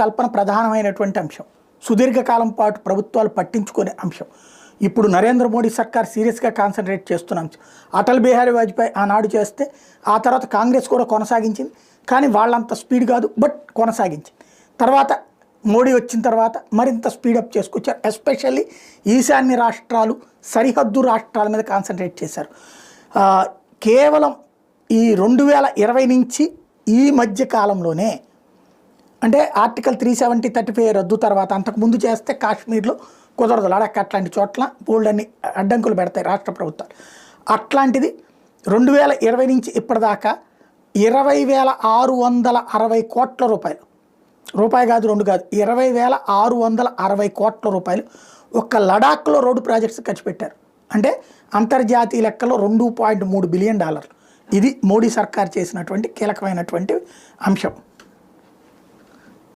కల్పన ప్రధానమైనటువంటి అంశం. సుదీర్ఘకాలం పాటు ప్రభుత్వాలు పట్టించుకునే అంశం. ఇప్పుడు నరేంద్ర మోడీ సర్కార్ సీరియస్గా కాన్సన్ట్రేట్ చేస్తున్న అంశం. అటల్ బిహారీ వాజ్పేయి ఆనాడు చేస్తే ఆ తర్వాత కాంగ్రెస్ కూడా కొనసాగించింది. కానీ వాళ్ళంత స్పీడ్ కాదు బట్ కొనసాగించింది. తర్వాత మోడీ వచ్చిన తర్వాత మరింత స్పీడప్ చేసుకొచ్చారు. ఎస్పెషల్లీ ఈశాన్య రాష్ట్రాలు సరిహద్దు రాష్ట్రాల మీద కాన్సన్ట్రేట్ చేశారు. కేవలం ఈ రెండు వేల ఇరవై నుంచి ఈ మధ్య కాలంలోనే అంటే article three seventy thirty five రద్దు తర్వాత అంతకుముందు చేస్తే కాశ్మీర్లో కుదరదు. లడాక్ అట్లాంటి చోట్ల బోల్డ్ అన్ని అడ్డంకులు పెడతాయి రాష్ట్ర ప్రభుత్వాలు. అట్లాంటిది రెండు వేల ఇరవై నుంచి ఇప్పటిదాకా ఇరవై వేల ఆరు వందల అరవై కోట్ల రూపాయలు. రూపాయి కాదు రెండు కాదు. ఇరవై వేల ఆరు వందల అరవై కోట్ల రూపాయలు ఒక్క లడాక్లో రోడ్డు ప్రాజెక్ట్స్ ఖర్చు పెట్టారు. అంటే అంతర్జాతీయ లెక్కలో రెండు పాయింట్ మూడు బిలియన్ డాలర్లు. ఇది మోడీ సర్కార్ చేసినటువంటి కీలకమైనటువంటి అంశం.